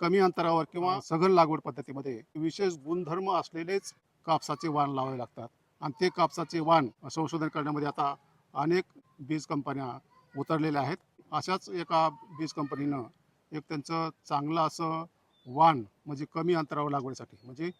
कमी अंतरावर किंवा सघन लागवड पद्धतीमध्ये विशेष गुणधर्म असलेलेच कापसाचे वाण लावावे लागतात. आणि ते कापसाचे वाण संशोधन करण्यामध्ये आता अनेक बीज कंपन्या उतरलेल्या आहेत. अशाच एका बीज कंपनीनं एक त्यांचं चांगलं असं वाण म्हणजे कमी अंतरावर लागवडीसाठी म्हणजे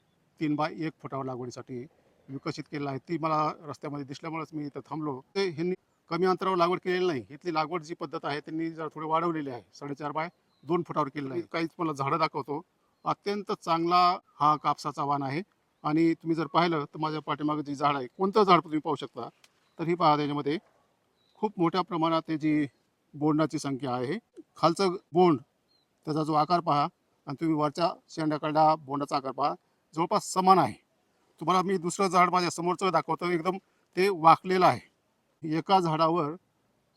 तीन बाय एक फुटावर लागवडीसाठी विकसित केलेलं आहे. ती मला रस्त्यामध्ये दिसल्यामुळेच मी इथं थांबलो. ते ह्यांनी कमी अंतरावर लागवड केलेली नाही. इथली लागवड जी पद्धत आहे त्यांनी जरा थोडी वाढवलेली आहे. साडेचार बाय दोन फुटावर केलेलं आहे. काहीच मला झाडं दाखवतो. अत्यंत चांगला हा कापसाचा वाण आहे. आणि तुम्ही जर पाहिलं तर माझ्या पाठीमागे जी झाड आहे कोणतं झाड तुम्ही पाहू शकता? तर ही पहा त्याच्यामध्ये खूप मोठ्या प्रमाणात त्याची बोंडाची संख्या आहे खालचं बोंड त्याचा जो आकार पहा आणि तुम्ही वरच्या शेंड्याकडला बोंडाचा आकार पहा जवळपास समान आहे. तुम्हाला मी दुसरं झाड माझ्या समोरचं दाखवतो एकदम ते वाकलेलं आहे. एका झाडावर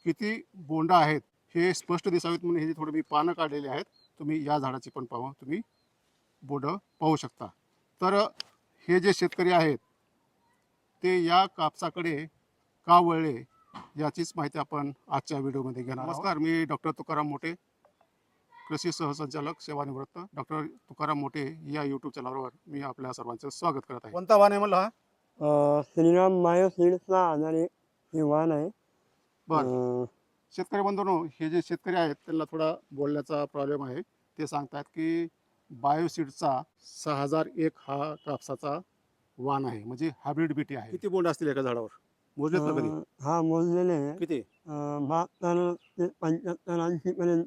किती बोंडा आहेत हे स्पष्ट दिसावेत म्हणून हे थोडे मी पानं काढलेली आहेत. तुम्ही या झाडाची पण पाहू तुम्ही बोंड पाहू शकता. तर हे जे शेतकरी आहेत ते या कापसाकडे का वळले याचीच माहिती आपण आजच्या व्हिडिओमध्ये घेणार आहोत. नमस्कार मी डॉक्टर तुकाराम मोठे कृषी सहसंचालक सेवानिवृत्त. डॉक्टर तुकाराम मोठे या यूट्यूब चॅनलवर मी आपल्या सर्वांचं स्वागत करत आहे. कोणता वाण आहे म्हणलं अं, श्रीराम मायो सीड्सला आधारे हे वाहन आहे. बर. शेतकरी बंधूंनो हे जे शेतकरी आहेत त्यांना थोडा बोलण्याचा प्रॉब्लेम आहे. ते सांगतात की बायोसीडचा सहा हजार एक हा कापसाचा वाण आहे. म्हणजे हायब्रिड बीटी आहे. किती बोंड असतील एका झाडावर? मोजलेत ना कधी? हा मोजलेले आहे. किती? अं, बहात्तर ते पंच्याहत्तर ऐंशी पर्यंत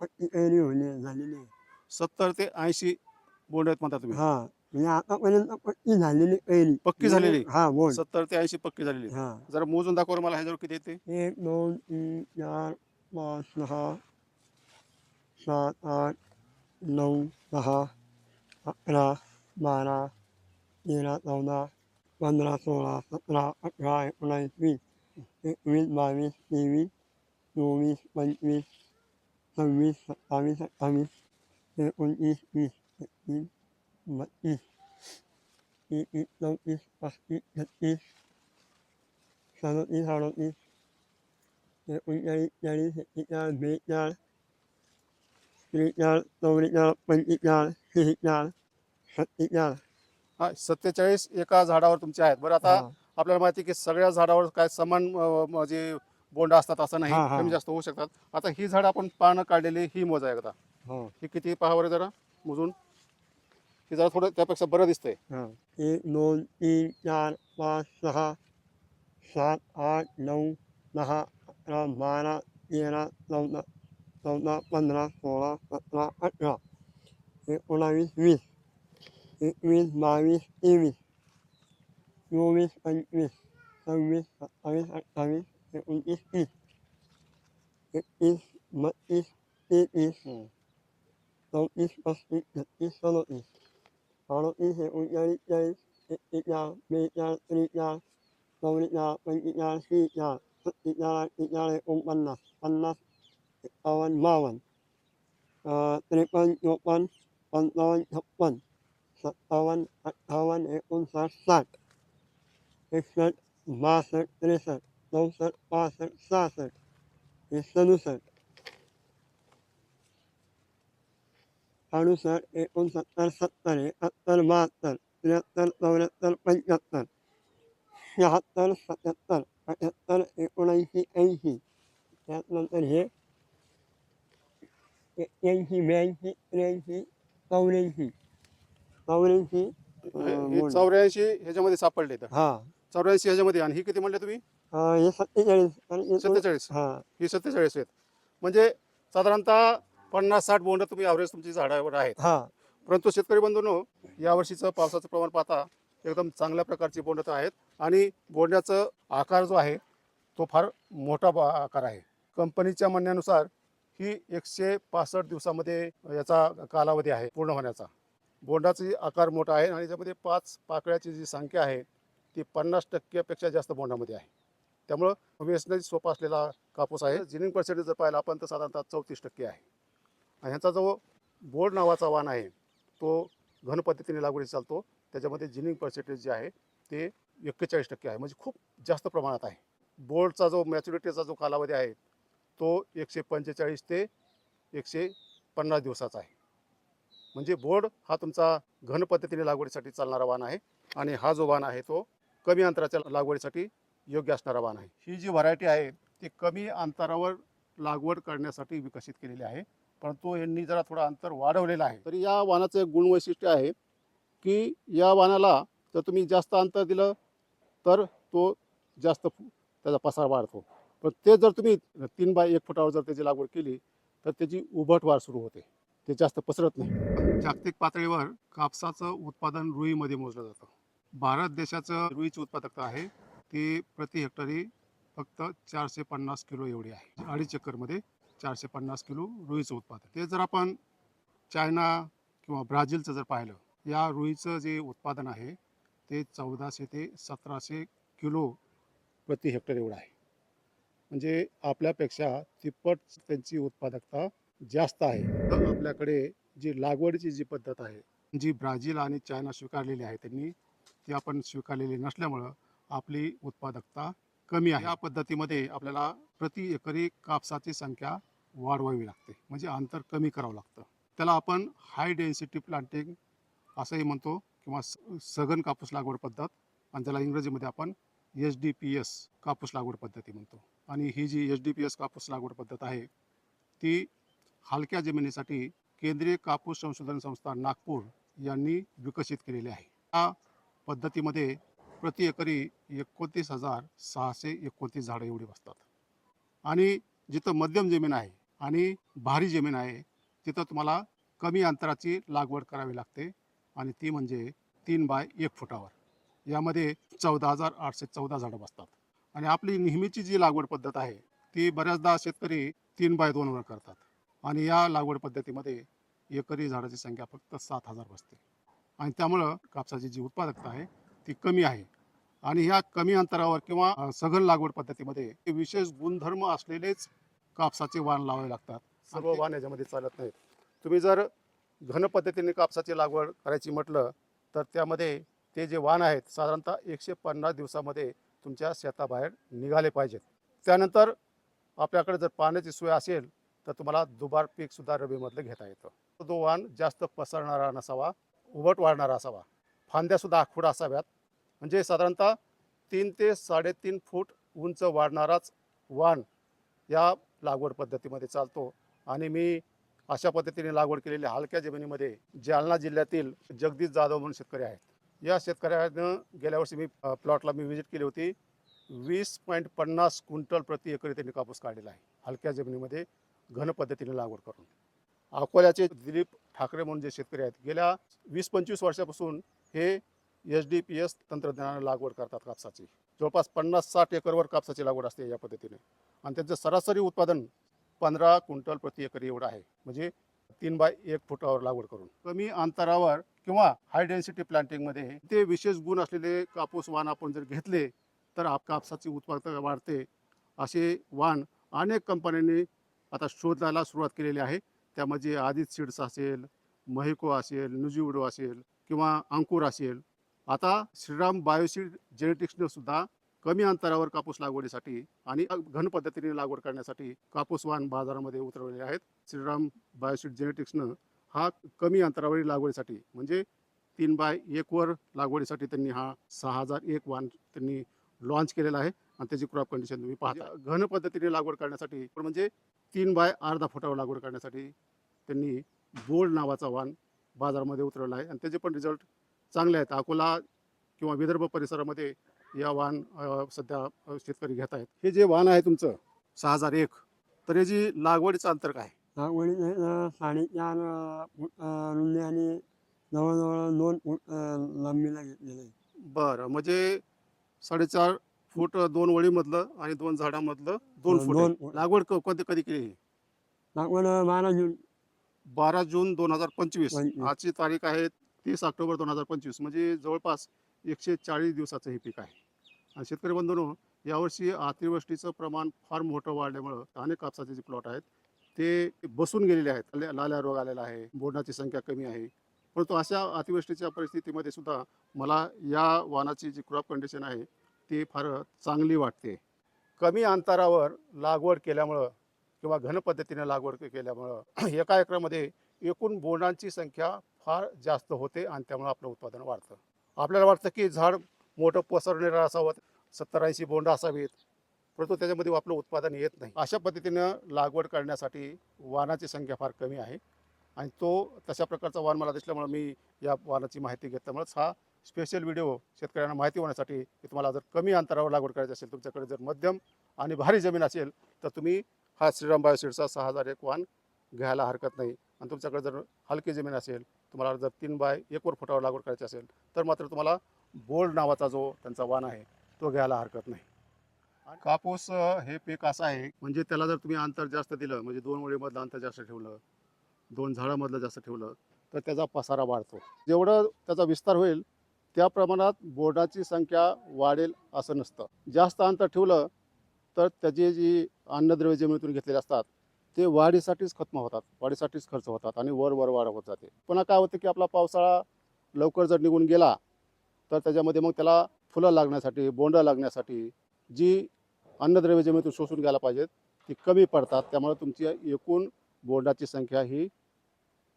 पट्टी तयारी होणे झालेली आहे. सत्तर ते ऐंशी बोंड आहेत म्हणता तुम्ही? हा. म्हणजे आतापर्यंत पट्टी झालेली कैरी. पक्की झालेली? हा बोल. सत्तर ते ऐंशी पक्की झालेली. हा. जरा मोजून दाखवा मला ह्याच्यावर किती येते. एक दोन तीन चार पाच सहा सात आठ नऊ दहा अकरा बारा तेरा चौदा पंधरा सोळा सतरा अठरा एकोणावीस वीस एकवीस बावीस तेवीस चोवीस पंचवीस सव्वीस सत्तावीस अठ्ठावीस एकोणतीस तीस एकतीस बत्तीस तेहतीस चौतीस पस्तीस छत्तीस सदतीस अडतीस एकोणचाळीस चाळीस एक्केचाळीस बेचाळीस त्रेचाळीस चौवेचाळीस पंचेचाळीस शेहेचाळीस सत्तेचाळीस हा सत्तेचाळीस एका झाडावर तुमचे आहेत. बरं आता. आपल्याला माहिती की सगळ्या झाडावर काय समान म्हणजे बोंड असतात असं नाही. हा, हा. कमी जास्त होऊ शकतात. आता ही झाड आपण पानं काढलेली ही मोजा एकदा. हो. ही किती पहा बरं जरा? मोजून. ही जरा थोडं त्यापेक्षा बरं दिसतंय. हा. एक दोन तीन चार पाच सहा सात आठ नऊ दहा अकरा बारा तेरा चौदा चौदा पंधरा सोळा सतरा अठरा एकोणावीस वीस एकवीस बावीस तेवीस चोवीस पंचवीस सव्वीस सत्तावीस अठ्ठावीस एकोणतीस तीस एकतीस बत्तीस तेहतीस. चौतीस पस्तीस छत्तीस सदतीस. สารุอิเหอุยาริยาอิยาเมยาตริยาสาริยาปัญญาสียาสติยาติยาเลองปันนัสปันนัสอาวันมาวันตริปันโยปันปันตวันทับปันสัตวันอัตวันเออุนสัสสัตเอกสัตมาสัตตริสัตลงสัตปาสัตซาสัตวิสนุสัต अडुसष्ट एकोणसत्तर सत्तर एकाहत्तर बहात्तर त्र्याहत्तर चौऱ्याहत्तर पंच्याहत्तर शहात्तर सत्याहत्तर अठ्याहत्तर एकोणऐंशी ऐंशी त्यानंतर हे एक्क्याऐंशी ब्याऐंशी त्र्याऐंशी चौऱ्याऐंशी चौऱ्याऐंशी चौऱ्याऐंशी ह्याच्यामध्ये सापडले तर हा चौऱ्याऐंशी ह्याच्यामध्ये आणि ही किती म्हणले तुम्ही हे सत्तेचाळीस हे सत्तेचाळीस हा ही सत्तेचाळीस आहेत म्हणजे साधारणतः पन्नास साठ बोंड तुम्ही ॲव्हरेज तुमची झाडावर आहेत. हा. परंतु शेतकरी बंधूंनो यावर्षीचं पावसाचं प्रमाण पाहता एकदम चांगल्या प्रकारची बोंड आहेत आणि बोंड्याचं आकार जो आहे तो फार मोठा आकार आहे. कंपनीच्या म्हणण्यानुसार ही एकशे पासष्ट दिवसामध्ये याचा कालावधी आहे पूर्ण होण्याचा. बोंडाचा आकार मोठा आहे आणि याच्यामध्ये पाच पाकळ्याची जी संख्या आहे ती पन्नास टक्क्यापेक्षा जास्त बोंडामध्ये आहे. त्यामुळं वेचण्याची सोपा असलेला कापूस आहे. जिनिंग पर्सेंटेज जर पाहिला आपण तर साधारणतः चौतीस टक्के आहे. ह्याचा जो बोर्ड नावाचा वाण आहे तो घन पद्धतीने लागवडी चालतो. त्याच्यामध्ये जिनिंग पर्सेंटेज जे आहे ते एक्केचाळीस टक्के आहे. म्हणजे खूप जास्त प्रमाणात आहे. बोर्डचा जो मॅच्युरिटीचा जो कालावधी आहे तो एकशे पंचेचाळीस ते एकशे पन्नास दिवसाचा आहे. म्हणजे बोर्ड हा तुमचा घन पद्धतीने लागवडीसाठी चालणारा वाण आहे आणि हा जो वाण आहे तो कमी अंतराच्या लागवडीसाठी योग्य असणारा वाण आहे. ही जी व्हरायटी आहे ती कमी अंतरावर लागवड करण्यासाठी विकसित केलेली आहे. परंतु यांनी जरा थोडं अंतर वाढवलेलं आहे. तरी या वाहनाचं एक गुणवैशिष्ट्य आहे की या वाहनाला जर तुम्ही जास्त अंतर दिलं तर तो जास्त फु- त्याचा पसार वाढतो. पण ते जर तुम्ही तीन बाय एक फुटावर जर त्याची लागवड केली तर त्याची उभट वाढ सुरू होते. ते जास्त पसरत नाही. जागतिक पातळीवर कापसाचं उत्पादन रुईमध्ये मोजलं जातं. भारत देशाचं रुईची उत्पादकता आहे. ती प्रति हेक्टरी फक्त चारशे पन्नास किलो एवढी आहे. अडीच एकरमध्ये चारशे पन्नास किलो रुईचं उत्पादन. ते जर आपण चायना किंवा ब्राझीलचं जर पाहिलं या रुईचं जे उत्पादन आहे ते चौदाशे ते सतराशे किलो प्रति हेक्टर एवढं आहे. म्हणजे आपल्यापेक्षा तिप्पट त्यांची उत्पादकता जास्त आहे. तर आपल्याकडे जी लागवडीची जी पद्धत आहे जी ब्राझील आणि चायना स्वीकारलेली आहे त्यांनी ती आपण स्वीकारलेली नसल्यामुळं आपली उत्पादकता कमी आहे. या पद्धतीमध्ये आपल्याला प्रति एकरी कापसाची संख्या वाढवावी लागते. म्हणजे अंतर कमी करावं लागतं. त्याला आपण हाय डेन्सिटी प्लांटिंग असंही म्हणतो किंवा स- सघन कापूस लागवड पद्धत आणि त्याला इंग्रजीमध्ये आपण एच डी पी एस कापूस लागवड पद्धती म्हणतो. आणि ही जी एच डी पी एस कापूस लागवड पद्धत आहे ती हलक्या जमिनीसाठी केंद्रीय कापूस संशोधन संस्था नागपूर यांनी विकसित केलेली आहे. या पद्धतीमध्ये प्रति एकरी एकोणतीस हजार सहाशे एकोणतीस झाडं एवढी बसतात. आणि जिथं मध्यम जमीन आहे आणि भारी जमीन आहे तिथं तुम्हाला कमी अंतराची लागवड करावी लागते आणि ती म्हणजे तीन बाय एक फुटावर. यामध्ये चौदा हजार आठशे चौदा झाडं बसतात. आणि आपली नेहमीची जी लागवड पद्धत आहे ती बऱ्याचदा शेतकरी तीन बाय दोनवर करतात. आणि या लागवड पद्धतीमध्ये एकरी झाडाची संख्या फक्त सात हजार बसते. आणि त्यामुळं कापसाची जी उत्पादकता आहे ती कमी आहे. आणि ह्या कमी अंतरावर किंवा सघन लागवड पद्धतीमध्ये विशेष गुणधर्म असलेलेच कापसाचे वाण लावावे लागतात. सर्व वाण याच्यामध्ये चालत नाहीत. तुम्ही जर घन पद्धतीने कापसाची लागवड करायची म्हटलं तर त्यामध्ये ते जे वाण आहेत साधारणतः एकशे पन्नास दिवसामध्ये तुमच्या शेताबाहेर निघाले पाहिजेत. त्यानंतर आपल्याकडे जर पाण्याची सोय असेल तर तुम्हाला दुबार पीकसुद्धा रबीमधलं घेता येतं. तो वाण जास्त पसरणारा नसावा उभट वाढणारा असावा. फांद्यासुद्धा आखूड असाव्यात. म्हणजे साधारणतः तीन ते साडेतीन फूट उंच वाढणाराच वाण या लागवड पद्धतीमध्ये चालतो. आणि मी अशा पद्धतीने लागवड केलेली हलक्या जमिनीमध्ये जालना जिल्ह्यातील जगदीश जाधव म्हणून शेतकरी आहेत. या शेतकऱ्यानं गेल्या वर्षी मी प्लॉटला मी व्हिजिट केली होती. वीस पॉईंट पन्नास क्विंटल प्रति एकरी त्यांनी कापूस काढलेला आहे. हलक्या जमिनीमध्ये घन पद्धतीने लागवड करून. अकोल्याचे दिलीप ठाकरे म्हणून जे शेतकरी आहेत गेल्या वीस पंचवीस वर्षापासून हे एच डी पी एस तंत्रज्ञानाने लागवड करतात कापसाची. जवळपास पन्नास साठ एकरवर कापसाची लागवड असते या पद्धतीने. आणि त्यांचं सरासरी उत्पादन पंधरा क्विंटल प्रति एकर एवढं आहे. म्हणजे तीन बाय एक फुटावर लागवड करून. कमी अंतरावर किंवा हाय डेन्सिटी प्लांटिंगमध्ये ते विशेष गुण असलेले कापूस वाण आपण जर घेतले तर आप कापसाची उत्पादकता वाढते असे वाण अनेक कंपन्यांनी आता शोधायला सुरुवात केलेली आहे. त्यामध्ये आदित सीड्स असेल महिको असेल नुजिवडो असेल किंवा अंकुर असेल. आता श्रीराम बायोसीड जेनेटिक्सनं सुद्धा कमी अंतरावर कापूस लागवडीसाठी आणि घन पद्धतीने लागवड करण्यासाठी कापूस वाण बाजारामध्ये उतरवलेले आहेत. श्रीराम बायोसीड जेनेटिक्सनं हा कमी अंतरावरील लागवडीसाठी म्हणजे तीन बाय एकवर लागवडीसाठी त्यांनी हा सहा हजार एक वाण त्यांनी लॉन्च केलेला आहे आणि त्याची क्रॉप कंडिशन तुम्ही पाहता. घन पद्धतीने लागवड करण्यासाठी म्हणजे तीन बाय अर्धा फुटावर लागवड करण्यासाठी त्यांनी बोल्ड नावाचा वाण बाजारामध्ये उतरवला आहे. आणि त्याचे पण रिझल्ट चांगले आहेत. अकोला किंवा विदर्भ परिसरामध्ये या अ, सध्या शेतकरी घेत आहेत. हे जे वाण आहे तुमचं सहा हजार एक तर याची लागवडीचं अंतर काय? लागवडीचे अं, साडेचार रुंदी आणि जवळजवळ दोन फूट लांबीला घेतलेलं आहे बरं. म्हणजे साडेचार फूट दोन वळीमधलं आणि दोन झाडामधलं दोन फूट. लागवड क- कधी कधी केली लागवड बारा जून. बारा जून दोन हजार पंचवीस. पंचवीस. आजची तारीख आहे तीस ऑक्टोबर दोन हजार पंचवीस म्हणजे जवळपास एकशे चाळीस दिवसाचं हे पीक आहे. आणि शेतकरी बंधूंनो यावर्षी अतिवृष्टीचं प्रमाण फार मोठं वाढल्यामुळं अनेक कापसाचे जे प्लॉट आहेत ते बसून गेलेले आहेत. लाल्या- रोग आलेला आहे बोंडाची संख्या कमी आहे. परंतु अशा अतिवृष्टीच्या परिस्थितीमध्ये सुद्धा मला या वाहनाची जी क्रॉप कंडिशन आहे ती फार चांगली वाटते. कमी अंतरावर लागवड केल्यामुळं किंवा घन पद्धतीने लागवड केल्यामुळं एका एकरामध्ये एकूण बोंडांची संख्या फार जास्त होते आणि त्यामुळे आपलं उत्पादन वाढतं. आपल्याला वाटतं की झाड मोठं पसरणारं असावं सत्तर ऐंशी बोंड असावीत परंतु त्याच्यामध्ये आपलं उत्पादन येत नाही. अशा पद्धतीनं लागवड करण्यासाठी वाहनाची संख्या फार कमी आहे आणि तो तशा प्रकारचा वाहन मला दिसल्यामुळे मी या वाहनाची माहिती घेतल्यामुळेच हा स्पेशल व्हिडिओ शेतकऱ्यांना माहिती होण्यासाठी की तुम्हाला जर कमी अंतरावर लागवड करायची असेल तुमच्याकडे जर मध्यम आणि भारी जमीन असेल तर तुम्ही हा श्रीराम बायोसीडचा सहा हजार एक वाहन घ्यायला हरकत नाही. आणि तुमच्याकडे जर हलकी जमीन असेल तुम्हाला जर तीन बाय एकवर फुटावर लागवड करायची असेल तर मात्र तुम्हाला बोल्ड नावाचा जो त्यांचा वाण आहे तो घ्यायला हरकत नाही. कापूस हे पीक असं आहे म्हणजे त्याला जर तुम्ही अंतर जास्त दिलं म्हणजे दोन ओळीमधलं अंतर जास्त ठेवलं दोन झाडामधलं जास्त ठेवलं तर त्याचा पसारा वाढतो. जेवढं त्याचा विस्तार होईल त्या प्रमाणात बोर्डाची संख्या वाढेल असं नसतं. जास्त अंतर ठेवलं तर त्याची जी अन्नद्रव्य जमिनीतून घेतलेले असतात ते वाढीसाठीच खत्म होतात वाढीसाठीच खर्च होतात आणि वर वर वाढ होत जाते. पुन्हा काय होतं की आपला पावसाळा लवकर जर निघून गेला तर त्याच्यामध्ये मग त्याला फुलं लागण्यासाठी बोंडं लागण्यासाठी जी अन्नद्रव्य जमिनीतून शोषून घ्यायला पाहिजेत ती कमी पडतात. त्यामुळे तुमची एकूण बोंडाची संख्या ही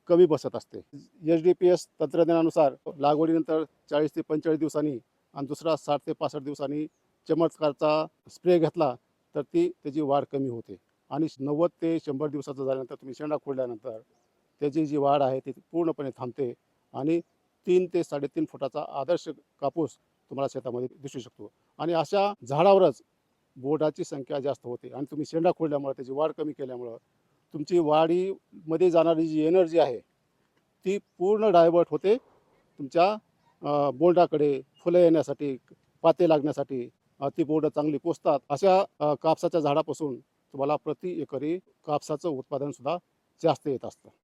कमी बसत असते. एच डी पी एस तंत्रज्ञानानुसार लागवडीनंतर चाळीस ते पंचेचाळीस दिवसांनी आणि दुसरा साठ ते पासष्ट दिवसांनी चमत्कारचा स्प्रे घेतला तर ती त्याची वाढ कमी होते. आणि नव्वद ते शंभर दिवसाचं झाल्यानंतर तुम्ही शेंडा खोडल्यानंतर त्याची जी वाढ आहे ती पूर्णपणे थांबते आणि तीन ते साडेतीन फुटाचा आदर्श कापूस तुम्हाला शेतामध्ये दिसू शकतो. आणि अशा झाडावरच बोर्डाची संख्या जास्त होते आणि तुम्ही शेंडा खोडल्यामुळं त्याची वाढ कमी केल्यामुळं तुमची वाढीमध्ये जाणारी जी एनर्जी आहे ती पूर्ण डायवर्ट होते. तुमच्या अ, फुलं येण्यासाठी पाते लागण्यासाठी ती बोर्ड चांगली पोचतात अशा कापसाच्या झाडापासून तुम्हाला प्रति एकरी कापसाचं उत्पादन सुद्धा जास्त येत असतं.